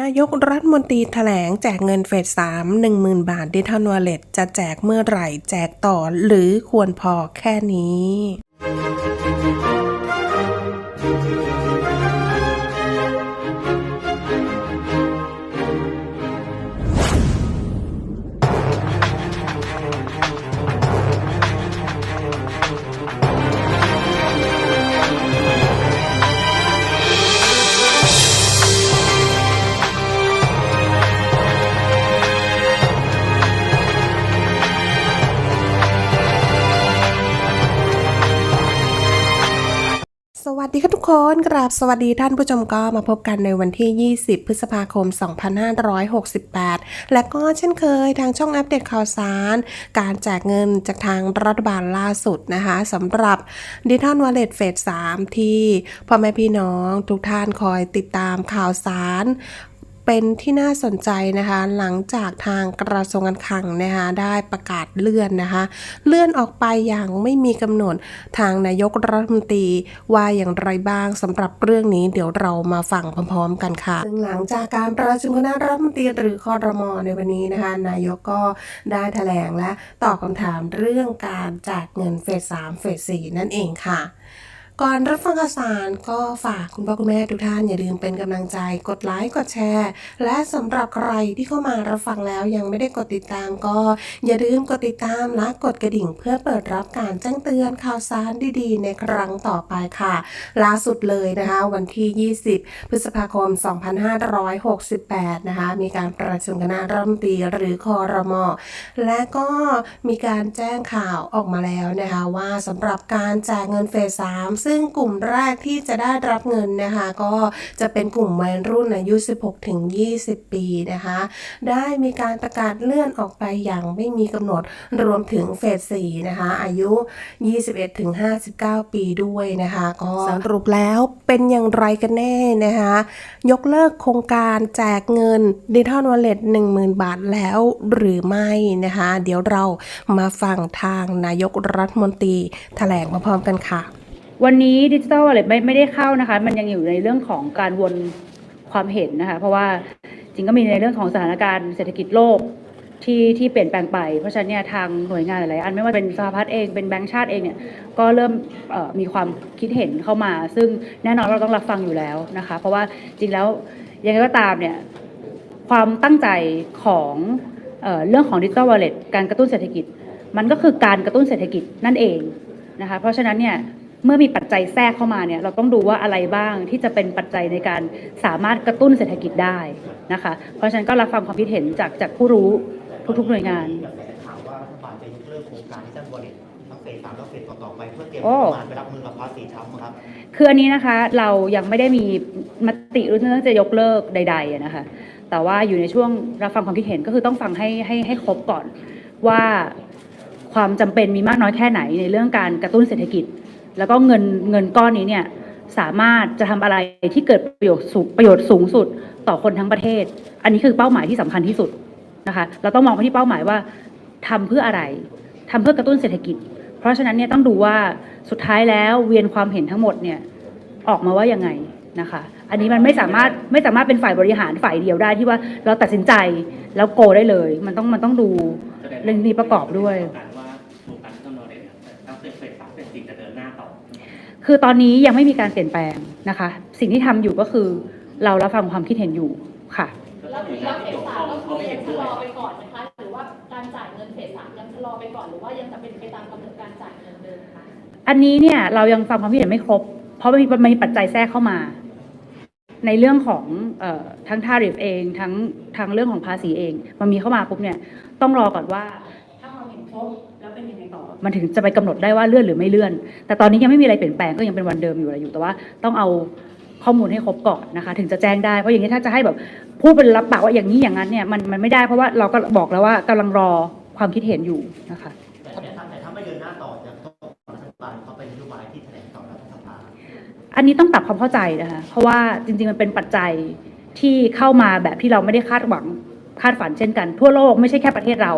นายกรัฐมนตรีแถลงแจกเงินเฟสสามหนึ่งหมื่นบาทดิจิทัลวอลเล็ตจะแจกเมื่อไหร่ แจกต่อหรือควรพอแค่นี้ สวัสดีครับทุกคนกราบสวัสดีท่านผู้ชมก็มาพบกันในวันที่ 20 พฤษภาคม 2568 และก็เช่นเคยทางช่องอัปเดตข่าวสาร การแจกเงินจากทางรัฐบาลล่าสุดนะคะสำหรับดิจิทัลวอลเล็ตเฟส3ที่พ่อแม่พี่น้องทุกท่านคอยติดตามข่าวสาร เป็นที่น่าสนใจนะคะ หลังจากทางกระทรวงการคลังนะคะได้ประกาศเลื่อนนะคะ เลื่อนออกไปอย่างไม่มีกำหนดทางนายกรัฐมนตรีว่าอย่างไรบ้างสำหรับเรื่องนี้ เดี๋ยวเรามาฟังพร้อมๆ กันค่ะซึ่งหลังจากการประชุมคณะรัฐมนตรีหรือคอรมอในวันนี้นะคะ นายกก็ได้แถลงและตอบคำถามเรื่องการแจกเงินเฟส3เฟส4นั่นเองค่ะ ก่อนรับฟังข่าวสารก็ฝากคุณพ่อคุณแม่ทุกท่าน อย่าลืมเป็นกำลังใจกดไลค์กดแชร์ และสำหรับใครที่เข้ามารับฟังแล้วยังไม่ได้กดติดตามก็ อย่าลืมกดติดตามและกดกระดิ่ง เพื่อเปิดรับการแจ้งเตือนข่าวสารดีๆ ในครั้งต่อไปค่ะ ล่าสุดเลยนะคะ วันที่ 20 พฤษภาคม 2568 นะคะ มีการประชุมคณะรัฐมนตรีหรือคอรมอและก็มีการแจ้งข่าวออกมาแล้วนะคะว่าสำหรับการแจกเงินเฟส3ซึ่งกลุ่มแรกที่จะได้รับเงินนะคะ ก็จะเป็นกลุ่มวัยรุ่นอายุ 16 ถึง 20 ปีนะคะ ได้มีการประกาศเลื่อนออกไปอย่างไม่มีกำหนดรวมถึงเฟส 4 นะคะ อายุ 21 ถึง 59 ปีด้วยนะคะ ก็สรุปแล้วเป็นอย่างไรกันแน่นะคะ ยกเลิกโครงการแจกเงินดิจิทัลวอลเล็ต10,000 บาทแล้วหรือไม่นะคะ เดี๋ยวเรามาฟังทางนายกรัฐมนตรีแถลงพร้อมๆกันค่ะ วันนี้ดิจิทัลอลเล็ตไม่ไม่ได้เข้านะคะ มันยังอยู่ในเรื่องของการวนความเห็นนะคะ เพราะว่าจริงก็มีในเรื่องของสถานการณ์เศรษฐกิจโลกที่ที่เปลี่ยนแปลงไป เพราะฉะนั้นเนี่ยทางหน่วยงานหลายอันไม่ว่าเป็นสหพัฒน์เองเป็นแบงก์ชาติเองเนี่ยก็เริ่มมีความคิดเห็นเข้ามา ซึ่งแน่นอนเราต้องรับฟังอยู่แล้วนะคะ เพราะว่าจริงแล้วยังไงก็ตามเนี่ยความตั้งใจของเออเรื่องของดิจิทัลวอลเล็ตการกระตุ้นเศรษฐกิจ มันก็คือการกระตุ้นเศรษฐกิจนั่นเองนะคะเพราะฉะนั้นเนี่ย เมื่อมีปัจจัยแทรกเข้ามาเนี่ยเราต้องดูว่าอะไรบ้างที่จะเป็นปัจจัยในการสามารถกระตุ้นเศรษฐกิจได้นะคะ เพราะฉะนั้นก็รับฟังความคิดเห็นจากจากผู้รู้ทุกๆหน่วยงานสข่าวว่ารัฐบาลจะยกเลิกโครงการที่จะบริหารทั้งเฟสสามและเฟสต่อๆไปเพื่อเตรียมโอ้งบประมาณไปรับมือกับภาษีทั้ครับคืออันนี้นะคะเรายังไม่ได้มีมติเรื่องจะยกเลิกใดๆนะคะแต่ว่าอยู่ในช่วงรับฟังความคิดเห็นก็คือต้องฟังให้ให้ให้ครบก่อนว่าความจำเป็นมีมากน้อยแค่ไหนในเรื่องการกระตุ้นเศรษฐกิจ แล้วก็เงินเงินก้อนนี้เนี่ยสามารถจะทำอะไรที่เกิดประโยชน์สูงประโยชน์สูงสุดต่อคนทั้งประเทศ อันนี้คือเป้าหมายที่สำคัญที่สุดนะคะ เราต้องมองไปที่เป้าหมายว่าทำเพื่ออะไรทำเพื่อกระตุ้นเศรษฐกิจ เพราะฉะนั้นเนี่ยต้องดูว่าสุดท้ายแล้วเวียนความเห็นทั้งหมดเนี่ยออกมาว่ายังไงนะคะ อันนี้มันไม่สามารถไม่สามารถเป็นฝ่ายบริหารฝ่ายเดียวได้ที่ว่าเราตัดสินใจแล้วโกได้เลย มันต้องมันต้องดูเรื่องนี้ประกอบด้วย คือตอนนี้ยังไม่มีการเปลี่ยนแปลงนะคะ สิ่งที่ทำอยู่ก็คือเรารับฟังความคิดเห็นอยู่ค่ะแล้วถือว่าเฟสสามก็คือยังชะลอไปก่อนนะคะหรือว่าการจ่ายเงินเฟสสามยังชะลอไปก่อนหรือว่ายังจะเป็นไปตามกำหนดการจ่ายเงินเดิมคะอันนี้เนี่ยเรายังฟังความคิดเห็นไม่ครบ เพราะมันมีมันมีปัจจัยแทรกเข้ามา ในเรื่องของเอ่อทั้งทาริฟเองทั้งทางเรื่องของภาษีเอง มันมีเข้ามาปุ๊บเนี่ยต้องรอก่อนว่าถ้าความเห็นครบแล้ว เป็นยังไงต่อ มันถึงจะไปกำหนดได้ว่าเลื่อนหรือไม่เลื่อน แต่ตอนนี้ยังไม่มีอะไรเปลี่ยนแปลงก็ยังเป็นวันเดิมอยู่อะไรอยู่ แต่ว่าต้องเอาข้อมูลให้ครบก่อนนะคะ ถึงจะแจ้งได้ เพราะอย่างนี้ถ้าจะให้แบบพูดเป็นรับปากว่าอย่างนี้อย่างนั้นเนี่ยมันมันไม่ได้เพราะว่าเราก็บอกแล้วว่ากำลังรอความคิดเห็นอยู่นะคะแต่แต่ถ้าแต่ถ้าไม่เดินหน้าต่อจะต้องรัฐบาลเขาเป็นนโยบายที่แถลงต่อรัฐสภาอันนี้ต้องปรับความเข้าใจนะคะเพราะว่าจริง ๆ มันเป็นปัจจัยที่เข้ามาแบบที่เราไม่ได้คาดหวัง คาดฝันเช่นกันทั่วโลกไม่ใช่แค่ประเทศเรา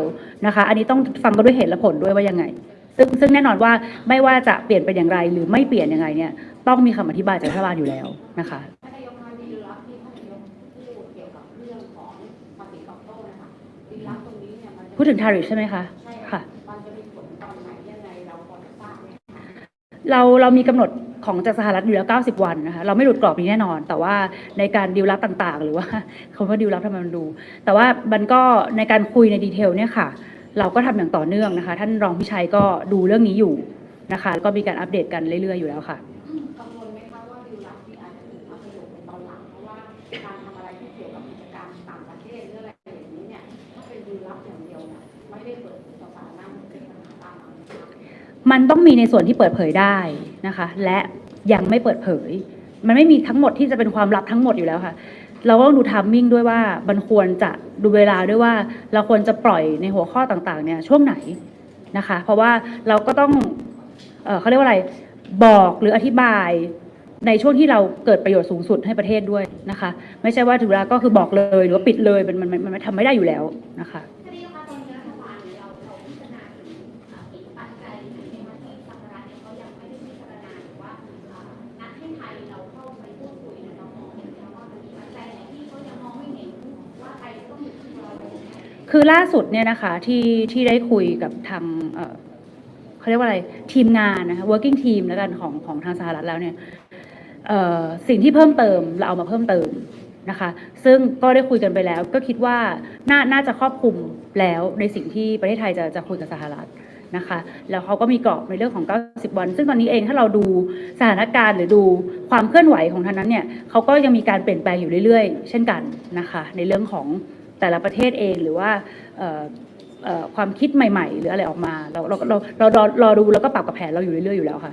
นะคะ อันนี้ต้องฟังกันด้วยเหตุและผลด้วยว่ายังไง ซึ่งซึ่งแน่นอนว่าไม่ว่าจะเปลี่ยนเป็นอย่างไร หรือไม่เปลี่ยนยังไงเนี่ยต้องมีคำอธิบายจากรัฐบาลอยู่แล้วนะคะพูดถึงทาริฟใช่ไหมคะค่ะ เราเรามีกำหนดของจากสหรัฐอยู่แล้ว 90 วันนะคะ เราไม่หลุดกรอบนี้แน่นอน แต่ว่าในการดีลลับต่างๆ หรือว่าคำว่าดีลลับทำไมมันดู แต่ว่ามันก็ในการคุยในดีเทลเนี่ยค่ะ เราก็ทำอย่างต่อเนื่องนะคะ ท่านรองพิชัยก็ดูเรื่องนี้อยู่นะคะแล้วก็มีการอัปเดตกันเรื่อยๆอยู่แล้วค่ะกังวลไหมคะว่าดิวลับที่อาจจะถูกมาประโยชน์ในตอนหลังเพราะว่าการทำอะไรที่เกี่ยวกับกิจการต่างประเทศหรืออะไร มันต้องมีในส่วนที่เปิดเผยได้นะคะ และยังไม่เปิดเผย มันไม่มีทั้งหมดที่จะเป็นความลับทั้งหมดอยู่แล้วค่ะ เราก็ต้องดูทามมิ่งด้วยว่ามันควรจะดูเวลาด้วยว่าเราควรจะปล่อยในหัวข้อต่างๆ เนี่ยช่วงไหนนะคะ เพราะว่าเราก็ต้องเออเขาเรียกว่าอะไรบอกหรืออธิบายในช่วงที่เราเกิดประโยชน์สูงสุดให้ประเทศด้วยนะคะ ไม่ใช่ว่าถึงเวลาก็คือบอกเลยหรือว่าปิดเลยมันมันมันทำไม่ได้อยู่แล้วนะคะ คือล่าสุดเนี่ยนะคะที่ที่ได้คุยกับทางเเขาเรียกว่าอะไรทีมงานนะคะ working team แล้วกันของของทางสหรัฐแล้วเนี่ยสิ่งที่เพิ่มเติมเราเอามาเพิ่มเติมนะคะ ซึ่งก็ได้คุยกันไปแล้ว ก็คิดว่าน่าน่าจะครอบคลุมแล้วในสิ่งที่ประเทศไทยจะจะคุยกับสหรัฐนะคะ แล้วเขาก็มีกรอบในเรื่องของ 90 วัน ซึ่งตอนนี้เองถ้าเราดูสถานการณ์หรือดูความเคลื่อนไหวของทางนั้นเนี่ยเขาก็ยังมีการเปลี่ยนแปลงอยู่เรื่อยๆ เช่นกันนะคะ ในเรื่องของ แต่ละประเทศเองหรือว่าเอ่อเอ่อความคิดใหม่ ๆ หรืออะไรออกมา เราเราเราเรารอรอดูแล้วก็ปรับกับแผนเราอยู่เรื่อย ๆ อยู่แล้วค่ะ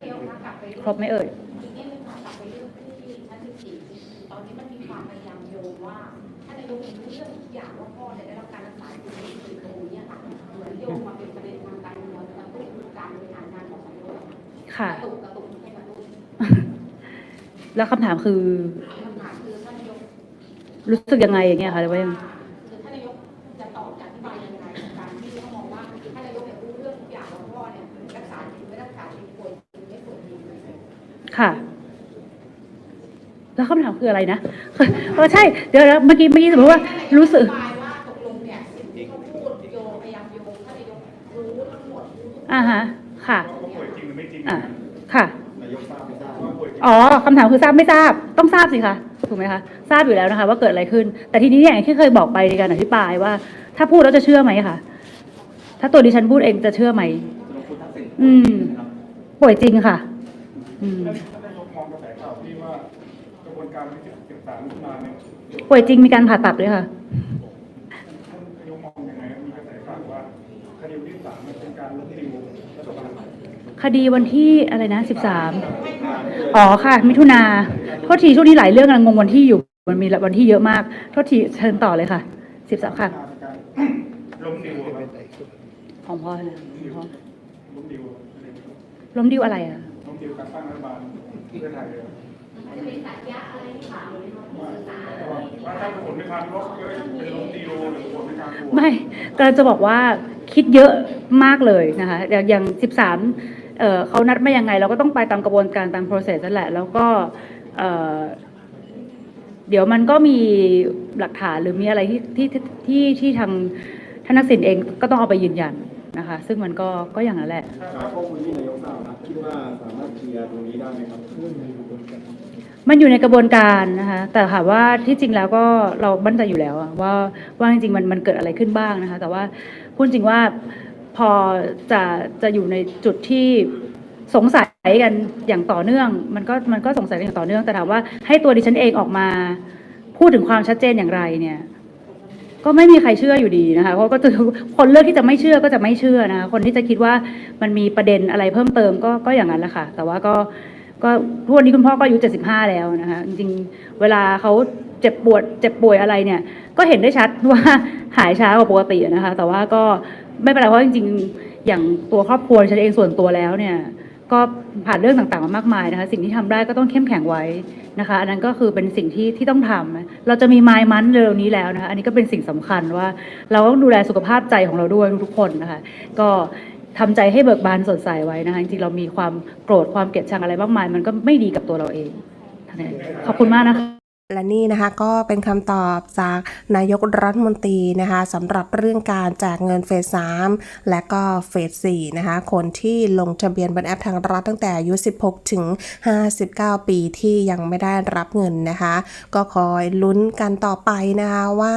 เดี๋ยวนะกลับไปครบไหมเอ่ยอีกนิดนึงค่ะกลับไปเรื่องที่ชั้น14ตอนนี้มันมีความพยายามโยงว่าท่านนายกเองรู้เรื่องทุกอย่างว่าพ่อเนี่ยได้รับการรักษาอยู่ในคือตรงนี้ค่ะเหมือนโยงมาเป็นประเด็นทางการเมืองกระตุ้นการบริหารงานของสำนักค่ะกระตุกกระตุกให้กระตุ้นแล้วคำถามคือคำถามคือท่านนายก รู้สึกยังไงอย่างเงี้ยค่ะหรือว่ายังคือท่านนายกจะตอบจะอธิบายยังไงกับการที่เขามองว่าท่านนายกเนี่ยรู้เรื่องทุกอย่างว่าพ่อเนี่ยรักษาจริงไม่รักษาจริงป่วยจริงไม่ป่วยจริงค่ะ แล้วคำถามคืออะไรนะเออใช่ เดี๋ยวนะเมื่อกี้เมื่อกี้สมมติว่ารู้สึกอธิบายว่าตกลงเนี่ยสิ่งที่เขาพูดโยงพยายามโยงท่านนายกรู้ทั้งหมดรู้ทุกอย่างอ่าฮะ ค่ะว่าป่วยจริงหรือไม่จริงอ่าค่ะนายกทราบไม่ทราบว่าป่วยจริงอ๋อคำถามคือทราบไม่ทราบ ต้องทราบสิคะ ถูกไหมคะทราบอยู่แล้วนะคะ ว่าเกิดอะไรขึ้น แต่ทีนี้เนี่ยอย่างที่เคยบอกไปในการอธิบายว่า ถ้าพูดแล้วจะเชื่อไหมคะถ้าตัวดิฉันพูดเองจะเชื่อไหมจะลงคุณทักษิณอืมครับป่วยจริงค่ะ อืมท่านท่านนายกมองกระแสข่าวที่ว่ากระบวนการที่เก็บสารขึ้นมาเนี่ยป่วยจริงมีการผ่าตัดด้วยค่ะ ท่านนายกมองยังไงมีกระแสข่าวว่าคดีที่สามมันเป็นการล้มดิวรัฐบาล คดีวันที่อะไรนะสิบสามอ๋อค่ะ มิถุนาโทษทีช่วงนี้หลายเรื่องกำลังงงวันที่อยู่มันมีวันที่เยอะมากโทษทีเชิญต่อเลยค่ะสิบสามค่ะของพ่อนะของพ่อล้มดิวอะไรอะล้มดิวการตั้งรัฐบาลเพื่อไทยเลยมันจะเป็นสัญญาอะไรหรือเปล่าหรือว่าสื่อสารอะไรว่าถ้าผลในทางลบก็เป็นล้มดิวหรือผลในทางบวกไม่กำลังจะบอกว่าคิดเยอะมากเลยนะคะอย่างอย่างสิบสาม เอ่อเขานัดมายังไง เราก็ต้องไปตามกระบวนการตาม process นั่นแหละ แล้วก็เอ่อเดี๋ยวมันก็มีหลักฐานหรือมีอะไรที่ที่ที่ที่ทางท่านนักสินเองก็ต้องเอาไปยืนยันนะคะ ซึ่งมันก็ก็อย่างนั้นแหละจากข้อมูลที่นายกทราบครับคิดว่าสามารถเคลียร์ตรงนี้ได้ไหมครับมันอยู่ในกระบวนการนะคะแต่ค่ะว่าที่จริงแล้วก็เรามั่นใจอยู่แล้วอะว่าว่าจริงๆมันมันเกิดอะไรขึ้นบ้างนะคะ แต่ว่าพูดจริงว่า พอจะจะอยู่ในจุดที่สงสัยกันอย่างต่อเนื่อง มันก็มันก็สงสัยกันอย่างต่อเนื่องแต่ถามว่าให้ตัวดิฉันเองออกมา พูดถึงความชัดเจนอย่างไรเนี่ย ก็ไม่มีใครเชื่ออยู่ดีนะคะเพราะก็จะคนเลือกที่จะไม่เชื่อก็จะไม่เชื่อนะคะคนที่จะคิดว่ามันมีประเด็นอะไรเพิ่มเติมก็ก็อย่างนั้นแหละค่ะ แต่ว่าก็ก็ทุกวันนี้คุณพ่อก็อายุ75แล้วนะคะจริงๆเวลาเขา เจ็บปวดเจ็บป่วยอะไรเนี่ย ก็เห็นได้ชัดว่าหายช้ากว่าปกตินะคะ แต่ว่าก็ไม่เป็นไรเพราะจริง ๆ อย่างตัวครอบครัวฉันเองส่วนตัวแล้วเนี่ย ก็ผ่านเรื่องต่างๆมามากมายนะคะ สิ่งที่ทำได้ก็ต้องเข้มแข็งไว้นะคะ อันนั้นก็คือเป็นสิ่งที่ที่ต้องทำเราจะมีไมล์มันเร็วนี้แล้วนะคะ อันนี้ก็เป็นสิ่งสำคัญว่า เราต้องดูแลสุขภาพใจของเราด้วยทุกๆคนนะคะ ก็ทำใจให้เบิกบานสดใสไว้นะคะจริงๆเรามีความโกรธความเกลียดชังอะไรมากมาย มันก็ไม่ดีกับตัวเราเองขอบคุณมากนะคะ และนี่นะคะก็เป็นคำตอบจากนายกรัฐมนตรีนะคะสำหรับเรื่องการแจกเงินเฟส3และก็เฟส4นะคะคนที่ลงทะเบียนบนแอปทางรัฐตั้งแต่อายุ 16 ถึง 59 ปีที่ยังไม่ได้รับเงินนะคะ ก็คอยลุ้นกันต่อไปนะคะว่า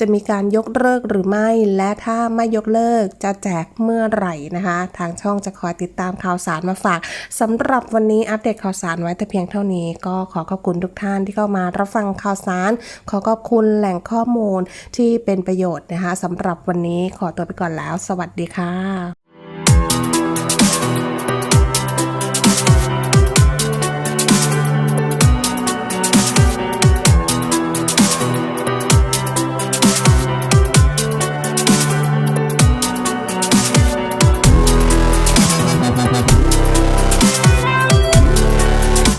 จะมีการยกเลิกหรือไม่ และถ้าไม่ยกเลิกจะแจกเมื่อไหร่นะคะ ทางช่องจะคอยติดตามข่าวสารมาฝากสำหรับวันนี้อัปเดตข่าวสารไว้แต่เพียงเท่านี้ก็ขอขอบคุณทุกท่านที่เข้ามารับฟังข่าวสาร ขอขอบคุณแหล่งข้อมูลที่เป็นประโยชน์นะคะสำหรับวันนี้ขอตัวไปก่อนแล้ว สวัสดีค่ะ